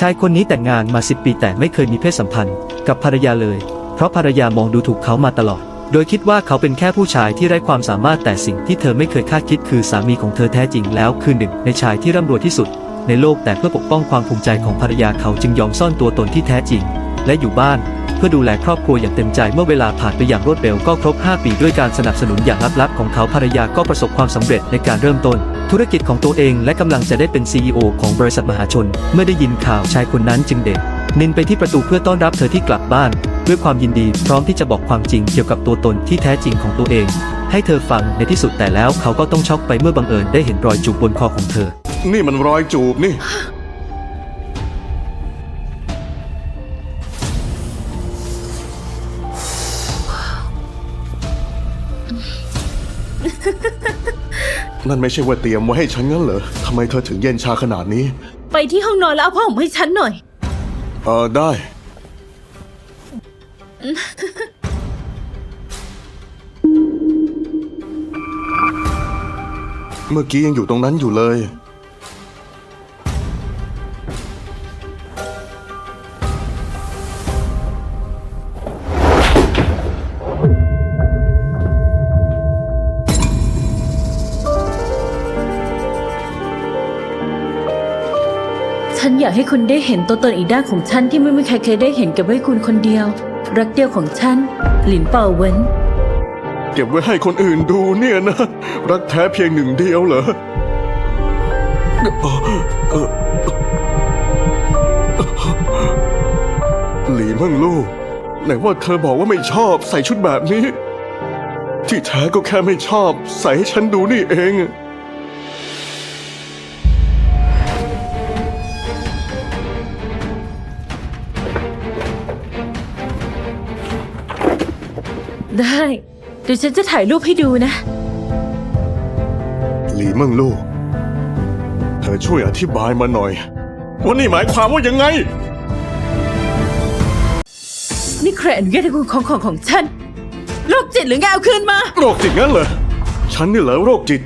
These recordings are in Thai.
ชายคนนี้แต่งงานมาสิบปีแต่ไม่เคยมีเพศสัมพันธ์กับภรรยาเลย เพราะภรรยามองดูถูกเขามาตลอด โดยคิดว่าเขาเป็นแค่ผู้ชายที่ไร้ความสามารถแต่สิ่งที่เธอไม่เคยคาดคิดคือสามีของเธอแท้จริงแล้วคือหนึ่งในชายที่ร่ำรวยที่สุด ในโลกแต่เพื่อปกป้องความภูมิใจของภรรยาเขาจึงยอมซ่อนตัวตนที่แท้จริง และอยู่บ้าน เพื่อดูแลครอบครัวอย่างเต็มใจเมื่อเวลาผ่านไปอย่างรวดเร็วก็ครบ 5 ปีด้วยการสนับสนุนอย่างลับๆของเขาภรรยาก็ประสบความสำเร็จในการเริ่มต้น ธุรกิจของตัวเองและกำลังจะได้เป็น CEO ของบริษัทมหาชน เมื่อได้ยินข่าวชายคนนั้นจึงเด็กนินไปที่ประตูเพื่อต้อนรับเธอที่กลับบ้าน ด้วยความยินดีพร้อมที่จะบอกความจริงเกี่ยวกับตัวตนที่แท้จริงของตัวเอง ให้เธอฟังในที่สุดแต่แล้วเขาก็ต้องช็อกไปเมื่อบังเอิญได้เห็นรอยจูบบนคอของเธอ นี่มันรอยจูบนี่ นั่นไม่ใช่ว่าเตรียมไว้ให้ฉันงั้นเหรอทำไมเธอถึงเย็นชาขนาดนี้ ไปที่ห้องนอนแล้วเอาผ้าห่มให้ฉันหน่อย เออได้ เมื่อกี้ยังอยู่ตรงนั้นอยู่เลย ให้คุณได้เห็นตัวตนอีกด้านของฉันที่ไม่มีใครเคยได้เห็นเก็บไว้คุณคนเดียว รักเดียวของฉัน หลินเป่าเวินเก็บไว้ให้คนอื่นดูเนี่ยนะ รักแท้เพียงหนึ่งเดียวเหรอหลีเมั่งลูกไหนว่าเธอบอกว่าไม่ชอบใส่ชุดแบบนี้ ที่แท้ก็แค่ไม่ชอบ ใส่ให้ฉันดูนี่เอง ได้ เดี๋ยวฉันจะถ่ายรูปให้ดูนะ หลีเมั่งลูกเธอช่วยอธิบายมาหน่อย ว่านี่หมายความว่ายังไง นี่ใครอนุญาตให้คุณของของของฉันโรคจิตหรือไงเอาคืนมา โรคจิตงั้นเหรอ ฉันนี่เหรอโรคจิต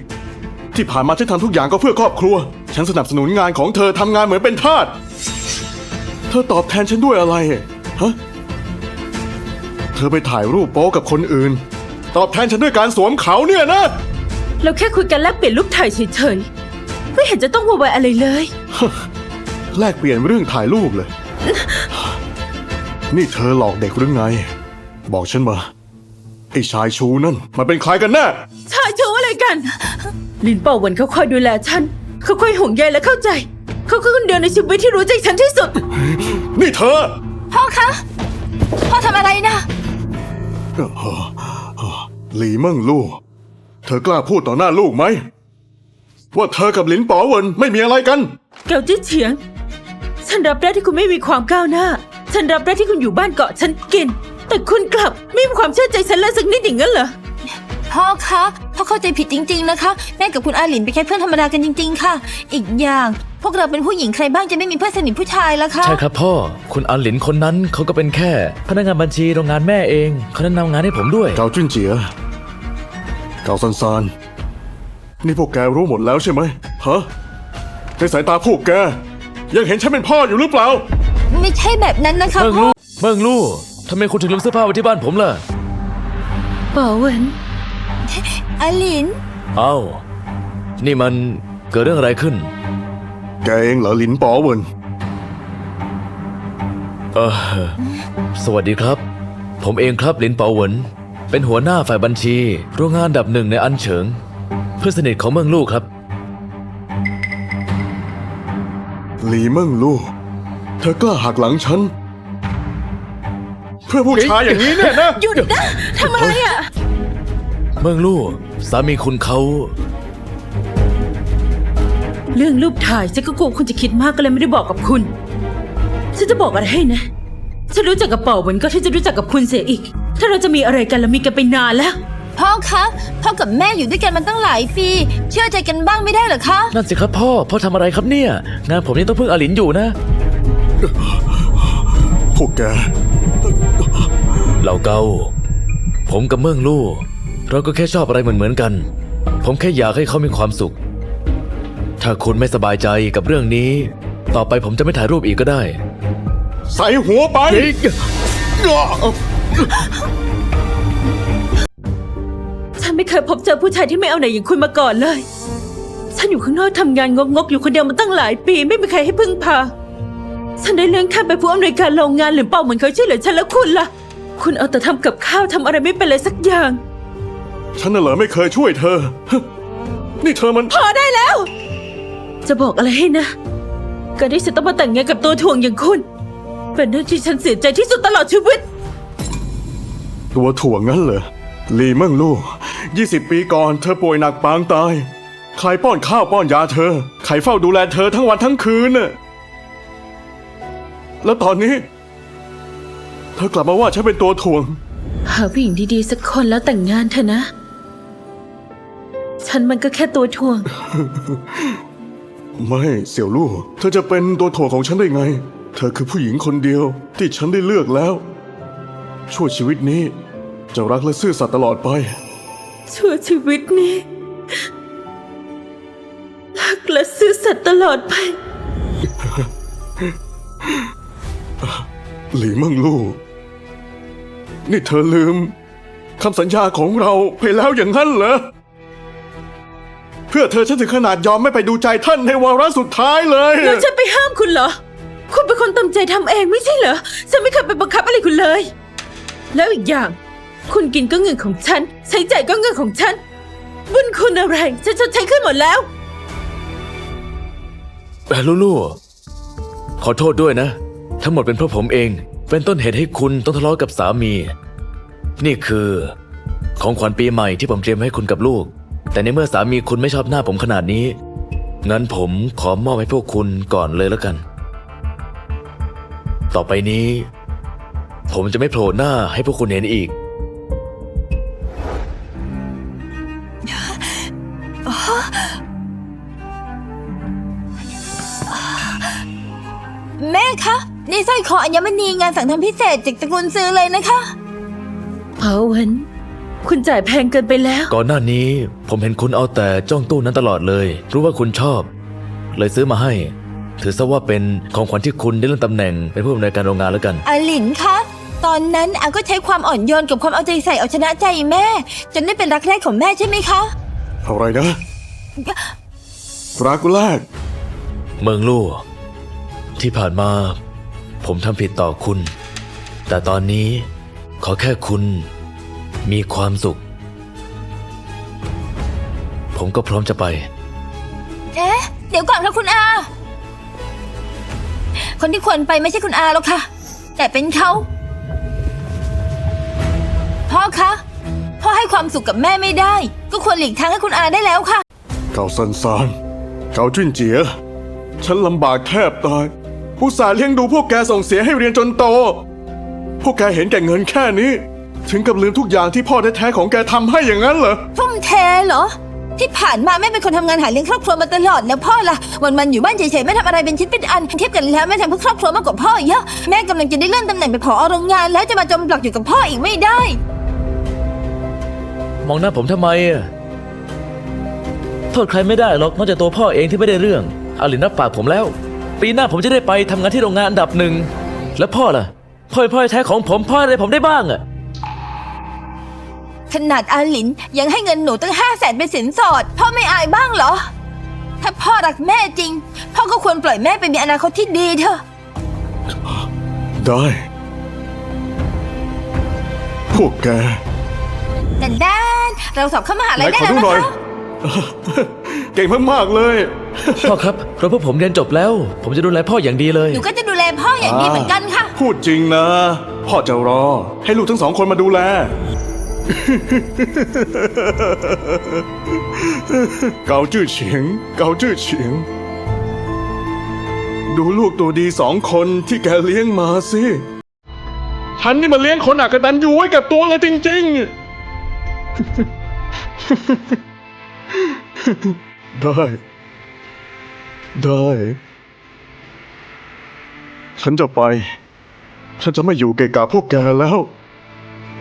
ที่ผ่านมาฉันทำทุกอย่างก็เพื่อครอบครัว ฉันสนับสนุนงานของเธอทำงานเหมือนเป็นทาส เธอตอบแทนฉันด้วยอะไรฮะเธอไปถ่ายรูปโป๊กับคนอื่น ตอบแทนฉันด้วยการสวมเขาเนี่ยนะ เราแค่คุยกันแลกเปลี่ยนรูปถ่ายเฉยๆ ไม่เห็นจะต้องโวยวายอะไรเลย แลกเปลี่ยนเรื่องถ่ายรูปเลย นี่เธอหลอกเด็กหรือไง บอกฉันมา ไอ้ชายชูนั่น มันเป็นใครกันแน่ชายชูอะไรกัน ลินเป่าหวันเขาคอยดูแลฉัน เขาคอยห่วงใยและเข้าใจ เขาคือคนเดียวในชีวิตที่รู้ใจฉันที่สุด นี่เธอ พ่อคะ พ่อทำอะไรนะ หลีเมั่งลูกเธอกล้าพูดต่อหน้าลูกไหม ว่าเธอกับหลินป๋อเวินไม่มีอะไรกัน เกาจี้เฉียง ฉันรับได้ที่คุณไม่มีความก้าวหน้า ฉันรับได้ที่คุณอยู่บ้านเกาะฉันกิน แต่คุณกลับไม่มีความเชื่อใจฉันเลยสักนิดอย่างนั้นเหรอ พ่อคะ พ่อเข้าใจผิดจริง ๆ นะคะ แม่กับคุณอาหลินเป็นแค่เพื่อนธรรมดากันจริง ๆ ค่ะ อีกอย่าง พวกเราเป็นผู้หญิงใครบ้างจะไม่มีเพื่อนสนิทผู้ชายล่ะคะ ใช่ครับพ่อ คุณอันหลินคนนั้นเขาก็เป็นแค่ พนักงานบัญชีโรงงานแม่เองเขาแนะนำงานให้ผมด้วย เกาจุนเจียเกาซันซาน นี่พวกแกรู้หมดแล้วใช่ไหมฮะในสายตาพวกแก ยังเห็นฉันเป็นพ่ออยู่หรือเปล่า ไม่ใช่แบบนั้นนะคะเมืองพ่อลู่เมืองลู่ทำไมคุณถึงลืมเสื้อผ้าไว้ที่บ้านผมล่ะเป่าเหวินอาหลิน เอ้านี่มันเกิดเรื่องอะไรขึ้น แกเองเหรอหลินป๋อเวินเออสวัสดีครับ ผมเองครับหลินเปาเหวินเป็นหัวหน้าฝ่ายบัญชีโรงงานอันดับหนึ่งในอันเฉิง เพื่อนสนิทของเมืองลู่ครับ หลีเมิ่งลูกเธอกล้าหักหลังฉัน เพื่อผู้ชายอย่างนี้เนี่ยนะ หยุดนะทำอะไรอะ เมืองลู่สามีคุณเขา เรื่องรูปถ่ายฉันก็กลัวคุณจะคิดมากก็เลยไม่ได้บอกกับคุณ ฉันจะบอกอะไรให้นะ ฉันรู้จักกับเป่าเหมือนก็ที่จะรู้จักกับคุณเสียอีก ถ้าเราจะมีอะไรกันเรามีกันไปนานแล้วพ่อคะ พ่อกับแม่อยู่ด้วยกันมาตั้งหลายปี เชื่อใจกันบ้างไม่ได้เหรอคะ นั่นสิครับพ่อ พ่อทำอะไรครับเนี่ย งานผมยังต้องพึ่งอาหลินอยู่นะ พวกแกเหล่าเกาผมกับเมืองลู่ เราก็แค่ชอบอะไรเหมือนเหมือนๆกัน ผมแค่อยากให้เขามีความสุข ถ้าคุณไม่สบายใจกับเรื่องนี้ ต่อไปผมจะไม่ถ่ายรูปอีกก็ได้ ใส่หัวไป ฉันไม่เคยพบเจอผู้ชายที่ไม่เอาไหนอย่างคุณมาก่อนเลย ฉันอยู่ข้างนอกทำงานงกๆ อยู่คนเดียวมาตั้งหลายปี ไม่มีใครให้พึ่งพา ฉันได้เลื่อนขั้นไปผู้อำนวยการโรงงานหรือเปล่าเหมือนเขาช่วยเหลือฉันแล้วคุณล่ะ คุณเอาแต่ทำกับข้าวทำอะไรไม่เป็นเลยสักอย่าง ฉันน่ะเหรอไม่เคยช่วยเธอ นี่เธอมัน พอได้แล้ว จะบอกอะไรให้นะ การที่ฉันต้องมาแต่งงานกับตัวถ่วงอย่างคุณ เป็นเรื่องที่ฉันเสียใจที่สุดตลอดชีวิต ตัวถ่วงงั้นเหรอลีเมิ่งลู่ยี่สิบปีก่อนเธอป่วยหนักปางตาย ใครป้อนข้าวป้อนยาเธอ ใครเฝ้าดูแลเธอทั้งวันทั้งคืนน่ะ แล้วตอนนี้ เธอกลับมาว่าฉันเป็นตัวถ่วง หาผู้หญิงดีๆสักคนแล้วแต่งงานเถอะนะ ฉันมันก็แค่ตัวถ่วง ไม่เสี่ยวลู่เธอจะเป็นตัวถ่วงของฉันได้ไง เธอคือผู้หญิงคนเดียวที่ฉันได้เลือกแล้ว ชั่วชีวิตนี้จะรักและซื่อสัตย์ตลอดไป ชั่วชีวิตนี้ รักและซื่อสัตย์ตลอดไป หลีเมิ่งลู่นี่เธอลืมคำสัญญาของเราไปแล้วอย่างนั้นเหรอ เพื่อเธอฉันถึงขนาดยอมไม่ไปดูใจท่านในวาระสุดท้ายเลย แล้วฉันไปห้ามคุณเหรอ คุณเป็นคนตามใจทำเองไม่ใช่เหรอ ฉันไม่เคยไปบังคับอะไรคุณเลย แล้วอีกอย่าง คุณกินก็เงินของฉัน ใช้จ่ายก็เงินของฉัน บุญคุณอะไรฉันชดใช้ขึ้นหมดแล้ว แต่ลูลูขอโทษด้วยนะ ทั้งหมดเป็นเพราะผมเอง เป็นต้นเหตุให้คุณต้องทะเลาะกับสามี นี่คือ ของขวัญปีใหม่ที่ผมเตรียมให้คุณกับลูก แต่ในเมื่อสามีคุณไม่ชอบหน้าผมขนาดนี้ งั้นผมขอมอบให้พวกคุณก่อนเลยแล้วกัน ต่อไปนี้ ผมจะไม่โผล่หน้าให้พวกคุณเห็นอีก แม่คะ นี่สร้อยคออัญมณีงานสั่งทำพิเศษจากตระกูลซื้อเลยนะคะเพาเวน คุณจ่ายแพงเกินไปแล้ว ก่อนหน้านี้ผมเห็นคุณเอาแต่จ้องตู้นั้นตลอดเลย รู้ว่าคุณชอบ เลยซื้อมาให้ ถือซะว่าเป็นของขวัญที่คุณได้เลื่อนตำแหน่งเป็นผู้อำนวยการโรงงานแล้วกัน อาหลินคะ ตอนนั้นอาก็ใช้ความอ่อนโยนกับความเอาใจใส่เอาชนะใจแม่ จนได้เป็นรักแรกของแม่ใช่ไหมคะ อะไรนะรักแรกเมืองลู่ที่ผ่านมา ผมทำผิดต่อคุณ แต่ตอนนี้ขอแค่คุณ มีความสุข ผมก็พร้อมจะไป เอ๊ะ เดี๋ยวก่อนค่ะคุณอา คนที่ควรไปไม่ใช่คุณอาหรอกค่ะ แต่เป็นเขา พ่อคะ พ่อให้ความสุขกับแม่ไม่ได้ ก็ควรหลีกทางให้คุณอาได้แล้วค่ะ เก่าซันซานเก่าจุ้นเจีย ฉันลำบากแทบตายผู้สาห์เลี้ยงดูพวกแกส่งเสียให้เรียนจนโต พวกแกเห็นแก่เงินแค่นี้ ถึงกับลืมทุกอย่างที่พ่อแท้ๆของแกทำให้อย่างนั้นเหรอ ทุ่มเทเหรอ ที่ผ่านมาแม่เป็นคนทำงานหาเลี้ยงครอบครัวมาตลอดแล้วพ่อล่ะวันมันๆอยู่บ้านเฉยๆไม่ทำอะไรเป็นชิ้นเป็นอันเทียบกันแล้วแม่ทำเพื่อครอบครัวมากกว่าพ่อเยอะแม่กำลังจะได้เลื่อนตำแหน่งไปผอโรงงาน แล้วจะมาจมปลักอยู่กับพ่ออีกไม่ได้ มองหน้าผมทำไมอะโทษใครไม่ได้หรอกนอกจากตัวพ่อเองที่ไม่ได้เรื่องอาลินรับปากผมแล้ว ปีหน้าผมจะได้ไปทำงานที่โรงงานอันดับหนึ่งแล้วพ่อล่ะพ่อเป็นพ่อแท้ของผมพ่ออะไรผมได้บ้างอะ ขนาดอาหลินยังให้เงินหนูตั้งห้าแสนเป็นสินสอด พ่อไม่อายบ้างเหรอ ถ้าพ่อรักแม่จริง พ่อก็ควรปล่อยแม่ไปมีอนาคตที่ดีเถอะ ได้ พวกแก แต่ด้านเราสอบเข้ามหาไหนลัยได้ขอแล้วดูนะหน่อยคะเก่งมากๆเลย พ่อครับเพราะพวกผมเรียนจบแล้ว ผมจะดูแลพ่ออย่างดีเลย หนูก็จะดูแลพ่ออย่างดีเหมือนกันค่ะ พูดจริงนะ พ่อจะรอ ให้ลูกทั้งสองคนมาดูแล เกาจื้อเฉียง เกาจื้อเฉียง ดูลูกตัวดีสองคนที่แกเลี้ยงมาสิ ฉันนี่มาเลี้ยงคนอักตันอยู่ไว้กับตัวเลยจริง ๆ ได้ ได้ ฉันจะไป ฉันจะไม่อยู่เกะกะพวกแกแล้ว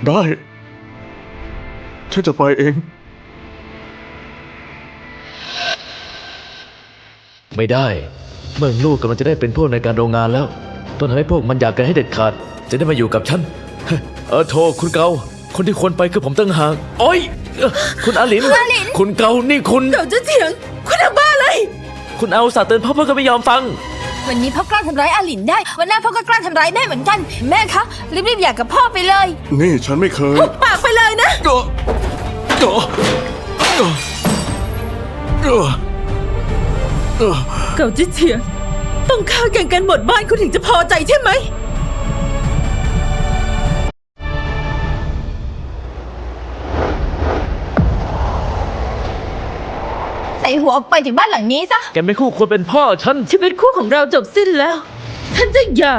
ได้ ฉันจะไปเอง ไม่ได้ เมืองลูกกำลังจะได้เป็นผู้ในวยการโรงงานแล้ว ต้องทำให้พวกมันอยากกันให้เด็ดขาด จะได้มาอยู่กับฉัน เออโทคุณเกา คนที่ควรไปคือผมตั้งหากโอ้ยเอ่อคุณอาหลินคุณเกา นี่คุณเก่าจะเถียงคุณทำบ้าอะไรคุณเอาสาห์เตือนพ่อพ่อก็ไม่ยอมฟัง วันนี้พ่อกล้าทำร้ายอาหลินได้ วันหน้าพ่อก็กล้าทำร้ายได้เหมือนกัน แม่คะรีบๆอยากกับพ่อไปเลยนี่ฉันไม่เคยปากไปเลยนะเอ่อเอ่อเอ่อเอ่อเอ่อเก่าจะเถียงต้องฆ่าแก่งกันหมดบ้านคุณถึงจะพอใจใช่ไหม ส่หัวออกไปจากบ้านหลังนี้ซะ แกไม่คู่ควรเป็นพ่อฉัน ชีวิตคู่ของเราจบสิ้นแล้วท่านจะหย่า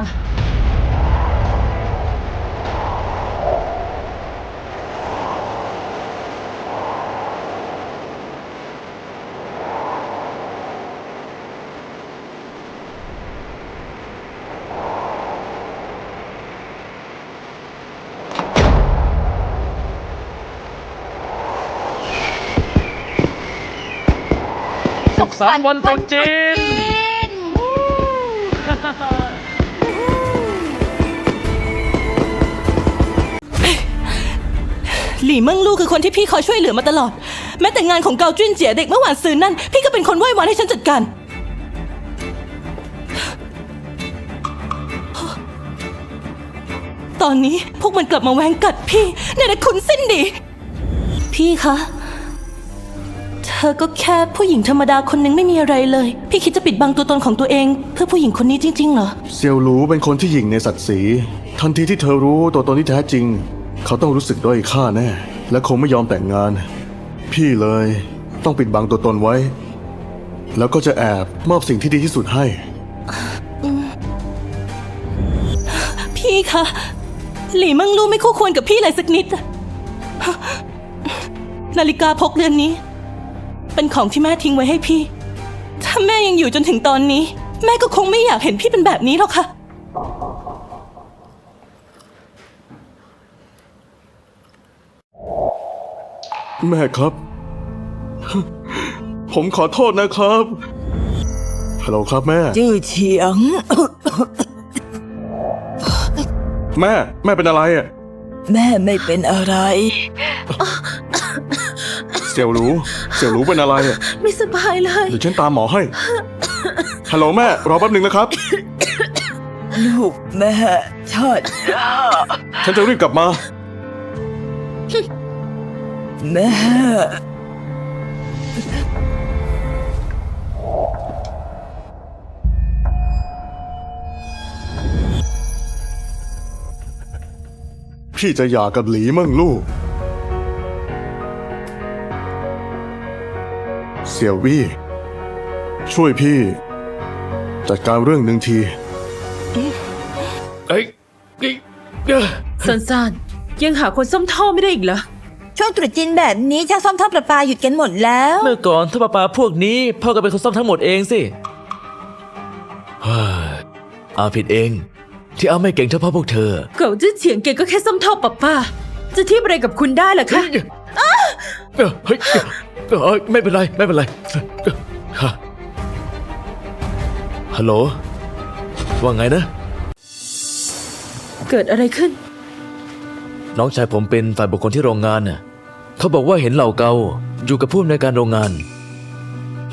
สุขสันต์วันตรุษจีน หลี่เมิงลู่คือคนที่พี่คอยช่วยเหลือมาตลอด แม้แต่งานของเกาจุ้นเจียเด็กเมื่อวานซืนนั่น พี่ก็เป็นคนไหว้วานให้ฉันจัดการ ตอนนี้พวกมันกลับมาแหวงกัดพี่ในแต่คุณสิ้นดี พี่คะ อก็แค่ผู้หญิงธรรมดาคนหนึงไม่มีอะไรเลย พี่คิดจะปิดบังตัวตนของตัวเอง เพื่อผู้หญิงคนนี้จริงๆเหรอ เซียวหลูเป็นคนที่หยิ่งในศักดิ์ศรีทันทีที่เธอรู้ตัวตนที่แท้จริง เขาต้องรู้สึกด้อยค่าแน่ และคงไม่ยอมแต่งงาน พี่เลยต้องปิดบังตัวตนไว้ แล้วก็จะแอบมอบสิ่งที่ดีที่สุดให้ พี่คะ หลี่เมิงลู่ไม่คู่ควรกับพี่เลยสักนิดอะนาฬิกาพกเรือนนี้ เป็นของที่แม่ทิ้งไว้ให้พี่ ถ้าแม่ยังอยู่จนถึงตอนนี้ แม่ก็คงไม่อยากเห็นพี่เป็นแบบนี้หรอกค่ะ แม่ครับ ผมขอโทษนะครับฮัลโหลครับแม่ จื้อเฉียง แม่ แม่เป็นอะไรอะ แม่ไม่เป็นอะไร เสี่ยวหลูเสี่ยวหลูเป็นอะไรอะไม่สบายเลย เดี๋ยวฉันตามหมอให้ ฮัลโหลแม่ รอแป๊บหนึ่งนะครับ ลูกแม่ชาติฉันจะรีบกลับมา แม่พี่จะหย่ากับหลีเมิ่งลู่เสี่ยววี่ ช่วยพี่ จัดการเรื่องหนึ่งที เอ้ยเอ้ยเอ้ยสันซานยังหาคนซ่อมท่อไม่ได้อีกเหรอ ช่วงตรุษจีนแบบนี้ช่างซ่อมท่อประปาหยุดกันหมดแล้ว เมื่อก่อนถ้าปาปาพวกนี้พ่อก็เป็นคนซ่อมทั้งหมดเองสิเฮ้ยอาผิดเอง ที่อาไม่เก่งเท่าพ่อพวกเธอ เก่าจื้อเฉียงเกก็แค่ซ่อมท่อปะป้า จะเทียบอะไรกับคุณได้ล่ะคะเอ้ยเฮ้ย เอ้ยไม่เป็นไร ไม่เป็นไรฮะฮัลโหล ว่าไงนะ เกิดอะไรขึ้น น้องชายผมเป็นฝ่ายบุคคลที่โรงงานน่ะเขาบอกว่าเห็นเหล่าเกาอยู่กับผู้อำนวยการโรงงาน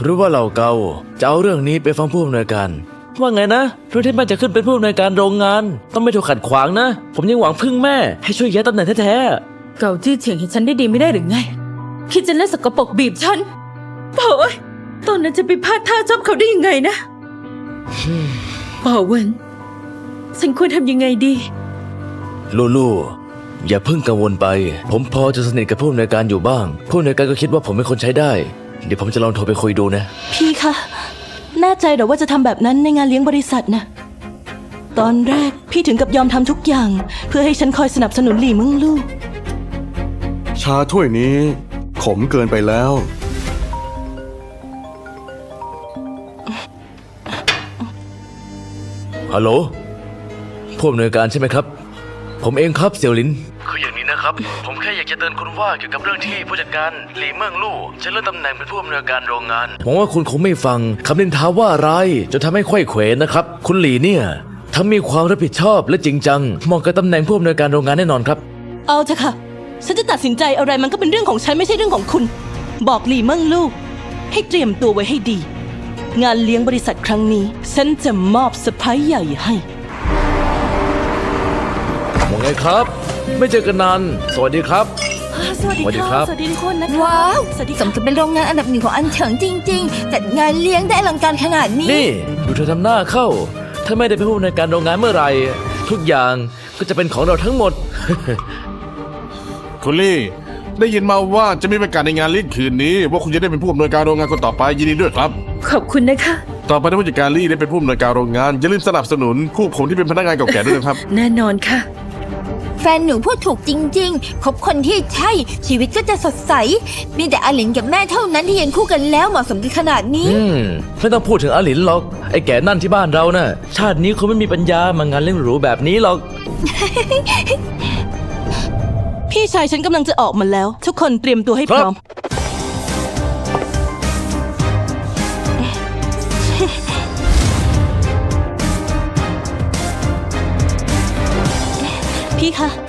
หรือว่าเหล่าเกาจะเอาเรื่องนี้ไปฟังผู้อำนวยการ ว่าไงนะเพื่อที่แม่จะขึ้นเป็นผู้อำนวยการโรงงาน ต้องไม่ถูกขัดขวางนะ ผมยังหวังพึ่งแม่ ให้ช่วยย้ายตำแหน่งแท้เก่าจื้อเฉียงเห็นฉันได้ดีไม่ได้หรือไง คิดจะเล่นสกปรกบีบฉันโถ่ยตอนนั้นจะไปพลาดท่าชอบเขาได้ยังไงนะเป่าเวินฉันควรทำยังไงดีๆลูลูอย่าเพิ่งกังวลไป ผมพอจะสนิทกับผู้อำนวยการอยู่บ้าง ผู้อำนวยการก็คิดว่าผมเป็นคนใช้ได้ เดี๋ยวผมจะลองโทรไปคุยดูนะ พี่คะ แน่ใจเหรอว่าจะทำแบบนั้นในงานเลี้ยงบริษัทนะ ตอนแรกพี่ถึงกับยอมทำทุกอย่าง เพื่อให้ฉันคอยสนับสนุนหลี่เมิงลู่ชาถ้วยนี้ข มเกินไปแล้ว ฮัลโหลผู้อำนวยการใช่ไหมครับ ผมเองครับเสี่ยวลิน คืออย่างนี้นะครับครับผมแค่อยากจะเตือนคุณว่าเกี่ยวกับเรื่องที่ผู้จัดการหลีเมิงลู่จะเลื่อนตำแหน่งเป็นผู้อำนวยการโรงงานหวังว่าคุณคงไม่ฟังคำนินทาว่าร้ายจนทำให้ไขว้เขวนะครับ คุณหลีเนี่ยทั้งมีความรับผิดชอบและจริงจังเหมาะกับตำแหน่งผู้อำนวยการโรงงานแน่นอนครับ เอาเถอะค่ะ ฉันจะตัดสินใจอะไรมันก็เป็นเรื่องของฉันไม่ใช่เรื่องของคุณ บอกหลีเมิ่งลูก ให้เตรียมตัวไว้ให้ดี งานเลี้ยงบริษัทครั้งนี้ ฉันจะมอบเซอร์ไพรส์ใหญ่ให้ว่าไงครับ ไม่เจอกันนาน สวัสดีครับ สวัสดีสวัสดีครัค่ะบ สวัสดีทุกคนนะคะว้าวสวัสดีสค่ะมกับเป็นโรงงานอันดับหนึ่งของอันเฉิงจริง ๆ จัดงานเลี้ยงได้อลังการขนาดนี้ นี่ดูเธอทำหน้าเข้า ถ้าไม่ได้เป็นผู้อำนวยการโรงงานเมื่อไหร่ทุกอย่างก็จะเป็นของเราทั้งหมด คุณลี่ ได้ยินมาว่าจะมีประกาศในงานเลี้ยงคืนนี้ ว่าคุณจะได้เป็นผู้อำนวยการโรงงานคนต่อไปยินดีด้วยครับ ขอบคุณนะคะ ต่อไปถ้าผู้จัดการลี่ได้เป็นผู้อำนวยการโรงงานอย่าลืมสนับสนุนคู่ผมที่เป็นพนักงานเก่าแก่ด้วยนะครับ แน่นอนค่ะ แฟนหนูพูดถูกจริงๆ คบคนที่ใช่ ชีวิตก็จะสดใส มีแต่อาหลินกับแม่เท่านั้นที่ยืนคู่กันแล้วเหมาะสมกันขนาดนี้ อืมไม่ต้องพูดถึงอาหลินหรอก ไอ้แก่นั่นที่บ้านเราน่ะ ชาตินี้คงไม่มีปัญญามางานเลี้ยงหรูแบบนี้หรอก พี่ชายฉันกำลังจะออกมาแล้ว ทุกคนเตรียมตัวให้ครัพบร้อม พี่คะ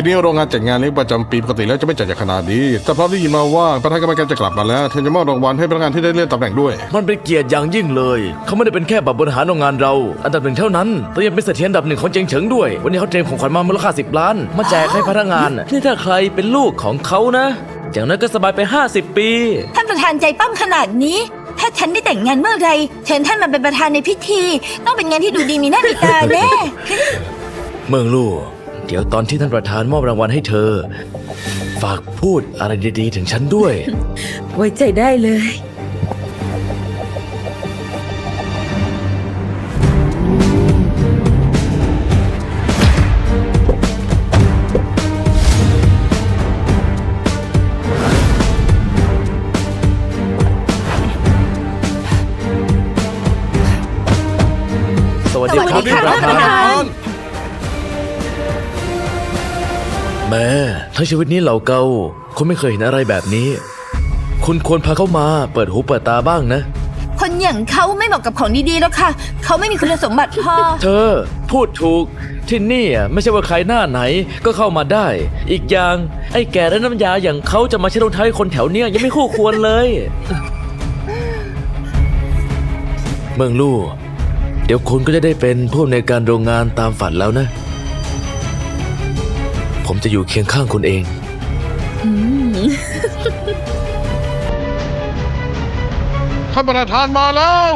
ปีนี้โรงงานจัดงานเลี้ยงประจำปีปกติแล้วจะไม่จัดอย่างขนาดนี้แต่เพราะได้ยินมาว่าประธานกรรมการจะกลับมาแล้วเธอจะมอบรางวัลให้พนักงานที่ได้เลื่อนตำแหน่งด้วย มันเป็นเกียรติอย่างยิ่งเลย เขาไม่ได้เป็นแค่บับบริหารโรงงานเรา อันดับหนึ่งเท่านั้นแต่ยังเป็นเสถียรอันดับหนึ่งของเจียงเฉิงด้วย วันนี้เขาเตรียมของขวัญมามูลค่า10ล้าน มาแจกให้พนักงานนี่ถ้าใครเป็นลูกของเขานะอย่างนั้นก็สบายไป 50 ปี ท่านประธานใจปั้มขนาดนี้ ถ้าฉันได้แต่งงานเมื่อไหรเชิญท่านมาเป็นประธานในพิธี ต้องเป็นงานที่ดูดีมีหน้ามีตาแน่ เมืองลู่ เดี๋ยวตอนที่ท่านประธานมอบรางวัลให้เธอ ฝากพูดอะไรดีๆ ถึงฉันด้วย ไว้ใจได้เลย สวัสดีสวัสครัดีบค่ะท่านประท่านประธาธานน แม่ทั้งชีวิตนี้เหล่าเกาคุณไม่เคยเห็นอะไรแบบนี้ คุณควรพาเขามาเปิดหูเปิดตาบ้างนะ คนอย่างเขาไม่เหมาะกับของดีๆแล้วค่ะ เขาไม่มีคุณสมบัติพอ เธอ พูดถูกที่นี่อะไม่ใช่ว่าใครหน้าไหนก็เข้ามาได้ อีกอย่างไอ้แก่และน้ำยาอย่างเขาจะมาใช้รองเท้าให้คนแถวเนี้ยยังไม่คู่ควรเลย เมืองลู่เดี๋ยวคุณก็จะได้เป็นผู้อำนวยการโรงงานตามฝันแล้วนะ ผมจะอยู่เคียงข้างคุณเอง ท่านประธานมาแล้ว